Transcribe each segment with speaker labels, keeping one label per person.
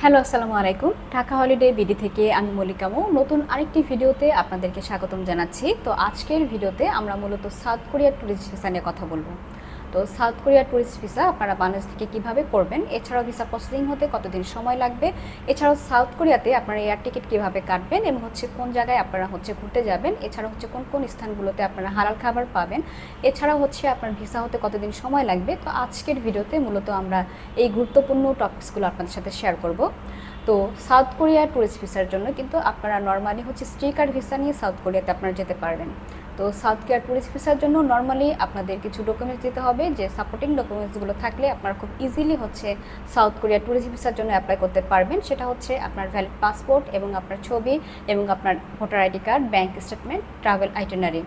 Speaker 1: Hello, আসসালামু আলাইকুম। Dhaka holiday BD থেকে আমি মল্লিকামু নতুন আরেকটি ভিডিওতে আপনাদেরকে স্বাগতম জানাচ্ছি। তো আজকের ভিডিওতে আমরা মূলত সাউথ কোরিয়ার ট্যুরিস্ট ভিসা নিয়ে কথা বলব। তো সাউথ কোরিয়ার ট্যুরিস্ট ভিসা আপনারা বাংলাদেশ থেকে কীভাবে করবেন? এছাড়াও ভিসা প্রসেসিং হতে কতদিন সময় লাগবে? এছাড়াও সাউথ কোরিয়াতে আপনারা এয়ার টিকিট কীভাবে কাটবেন এবং হচ্ছে কোন জায়গায় আপনারা হচ্ছে ঘুরতে যাবেন? এছাড়াও হচ্ছে কোন কোন স্থানগুলোতে আপনারা হালাল খাবার পাবেন? এছাড়াও হচ্ছে আপনার ভিসা হতে কতদিন সময় লাগবে? তো আজকের ভিডিওতে মূলত আমরা এই গুরুত্বপূর্ণ টপিকসগুলো আপনাদের সাথে শেয়ার করব। তো সাউথ কোরিয়ার ট্যুরিস্ট ভিসার জন্য কিন্তু আপনারা নর্মালি হচ্ছে স্টিকার ভিসা নিয়ে সাউথ কোরিয়াতে আপনারা যেতে পারবেন। তো সাউথ কোরিয়ার ট্যুরিস্ট ভিসার জন্য নর্মালি আপনাদের কিছু ডকুমেন্টস দিতে হবে, যে সাপোর্টিং ডকুমেন্টসগুলো থাকলে আপনারা খুব ইজিলি হচ্ছে সাউথ কোরিয়া ট্যুরিস্ট ভিসার জন্য অ্যাপ্লাই করতে পারবেন। সেটা হচ্ছে আপনার ভ্যালিড পাসপোর্ট এবং আপনার ছবি এবং আপনার voter ID card bank statement travel itinerary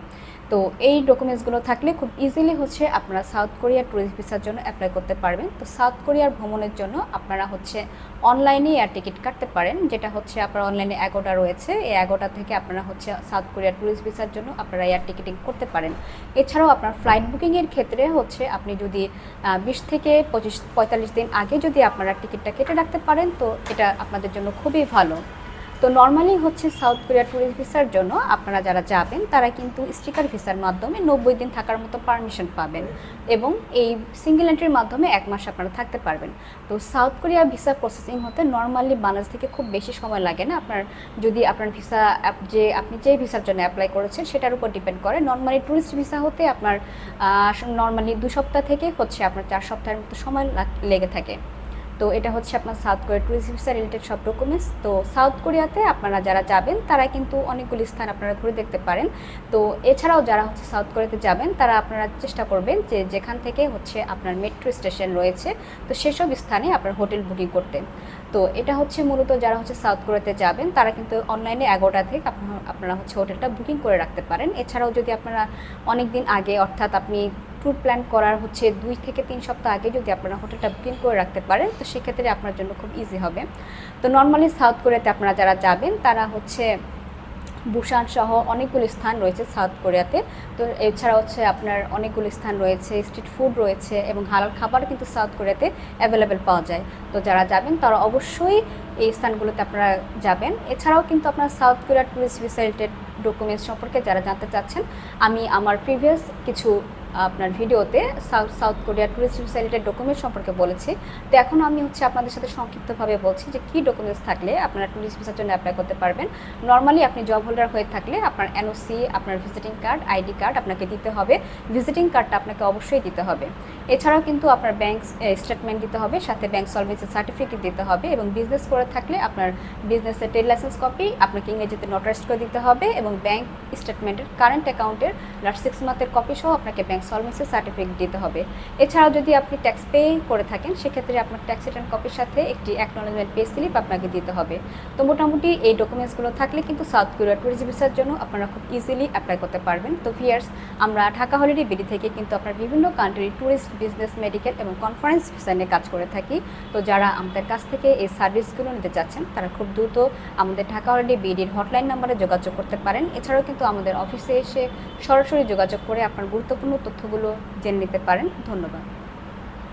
Speaker 1: তো এই ডকুমেন্টসগুলো থাকলে খুব ইজিলি হচ্ছে আপনারা সাউথ কোরিয়ার ট্যুরিস্ট ভিসার জন্য অ্যাপ্লাই করতে পারবেন। তো সাউথ কোরিয়ার ভ্রমণের জন্য আপনারা হচ্ছে অনলাইনে এয়ার টিকিট কাটতে পারেন, যেটা হচ্ছে আপনার অনলাইনে এগোটা রয়েছে। এই এগোটা থেকে আপনারা হচ্ছে সাউথ কোরিয়ার ট্যুরিস্ট ভিসার জন্য আপনারা এয়ার টিকিটিং করতে পারেন। এছাড়াও আপনার ফ্লাইট বুকিংয়ের ক্ষেত্রে হচ্ছে আপনি যদি বিশ থেকে পঁচিশ, পঁয়তাল্লিশ দিন আগে যদি আপনারা টিকিটটা কেটে রাখতে পারেন, তো এটা আপনাদের জন্য খুবই ভালো। তো নর্মালি হচ্ছে সাউথ কোরিয়া ট্যুরিস্ট ভিসার জন্য আপনারা যারা যাবেন, তারা কিন্তু স্টিকার ভিসার মাধ্যমে নব্বই দিন থাকার মতো পারমিশন পাবেন এবং এই সিঙ্গেল এন্ট্রির মাধ্যমে এক মাস আপনারা থাকতে পারবেন। তো সাউথ কোরিয়া ভিসা প্রসেসিং হতে নর্মালি বাংলাদেশ থেকে খুব বেশি সময় লাগে না। আপনার যদি আপনার ভিসা যে আপনি যে ভিসার জন্য অ্যাপ্লাই করেছেন, সেটার উপর ডিপেন্ড করে। নর্মালি ট্যুরিস্ট ভিসা হতে আপনার নর্মালি দু সপ্তাহ থেকে হচ্ছে আপনার চার সপ্তাহের মতো সময় লেগে থাকে। তো এটা হচ্ছে আপনার South Korea tourist visa related সব ডকুমেন্টস তো সাউথ কোরিয়াতে আপনারা যারা যাবেন, তারা কিন্তু অনেকগুলি স্থান আপনারা ঘুরে দেখতে পারেন। তো এছাড়াও যারা হচ্ছে সাউথ কোরিয়াতে যাবেন, তারা আপনারা চেষ্টা করবেন যে যেখান থেকে হচ্ছে আপনার মেট্রো স্টেশন রয়েছে, তো সেসব স্থানে আপনার হোটেল বুকিং করতে। তো এটা হচ্ছে মূলত যারা হচ্ছে সাউথ কোরিয়াতে যাবেন, তারা কিন্তু অনলাইনে এগারোটা থেকে আপনারা হচ্ছে হোটেলটা বুকিং করে রাখতে পারেন। এছাড়াও যদি আপনারা অনেক দিন আগে অর্থাৎ আপনি ট্যুর প্ল্যান করার হচ্ছে দুই থেকে তিন সপ্তাহ আগে যদি আপনারা হোটেলটা বুকিং করে রাখতে পারেন, তো সেক্ষেত্রে আপনার জন্য খুব ইজি হবে। তো নর্মালি সাউথ কোরিয়াতে আপনারা যারা যাবেন, তারা হচ্ছে বুসান সহ অনেকগুলো স্থান রয়েছে সাউথ কোরিয়াতে তো এছাড়া হচ্ছে আপনার অনেকগুলো স্থান রয়েছে স্ট্রিট ফুড রয়েছে এবং হালাল খাবার কিন্তু সাউথ কোরিয়াতে অ্যাভেলেবেল পাওয়া যায়। তো যারা যাবেন, তারা অবশ্যই এই স্থানগুলোতে আপনারা যাবেন। এছাড়াও কিন্তু আপনার সাউথ কোরিয়ার ট্যুরিস্ট রিলেটেড ডকুমেন্টস সম্পর্কে যারা জানতে চাচ্ছেন, আমি আমার প্রিভিয়াস কিছু আপনার ভিডিওতে সাউথ সাউথ কোরিয়ার ট্যুরিস্ট রিলেটেড ডকুমেন্ট সম্পর্কে বলেছি। তো এখন আমি হচ্ছে আপনাদের সাথে সংক্ষিপ্তভাবে বলছি যে কী ডকুমেন্টস থাকলে আপনারা ট্যুরিস্ট ভিসার জন্য অ্যাপ্লাই করতে পারবেন। নর্মালি আপনি জব হোল্ডার হয়ে থাকলে আপনার এনওসি আপনার ভিজিটিং কার্ড আইডি কার্ড আপনাকে দিতে হবে। ভিজিটিং কার্ডটা আপনাকে অবশ্যই দিতে হবে। এছাড়াও কিন্তু আপনার ব্যাংক স্টেটমেন্ট দিতে হবে, সাথে ব্যাংক সলভেন্সি সার্টিফিকেট দিতে হবে এবং বিজনেস করে থাকলে আপনার বিজনেসের ট্রেড লাইসেন্স কপি আপনাকে ইংরেজিতে নোটারাইজ করে দিতে হবে এবং ব্যাংক স্টেটমেন্টের কারেন্ট অ্যাকাউন্টের লাস্ট সিক্স মান্থের কপি সহ আপনাকে ব্যাংক সলভেন্সি সার্টিফিকেট দিতে হবে। এছাড়াও যদি আপনি ট্যাক্স পে করে থাকেন, সেক্ষেত্রে আপনার ট্যাক্স রিটার্ন কপির সাথে একটি অ্যাকনোলেজমেন্ট পে স্লিপ আপনাকে দিতে হবে। তো মোটামুটি এই ডকুমেন্টসগুলো থাকলে কিন্তু সাউথ কোরিয়া ট্যুরিজম ভিসার জন্য আপনারা খুব ইজিলি অ্যাপ্লাই করতে পারবেন। তো ভিয়ার্স আমরা ঢাকা হলিডে বিডি থেকে কিন্তু আপনার বিভিন্ন কান্ট্রি ট্যুরিস্ট বিজনেস মেডিকেল এবং কনফারেন্স ভিসা নিয়ে কাজ করে থাকি। তো যারা আমাদের কাছ থেকে এই সার্ভিসগুলো নিতে চাচ্ছেন, তারা খুব দ্রুত আমাদের ঢাকা হলিডে বিডির হটলাইন নাম্বারে যোগাযোগ করতে পারেন। এছাড়াও কিন্তু আমাদের অফিসে এসে সরাসরি যোগাযোগ করে আপনার গুরুত্বপূর্ণ তথ্যগুলো জেনে নিতে পারেন। ধন্যবাদ।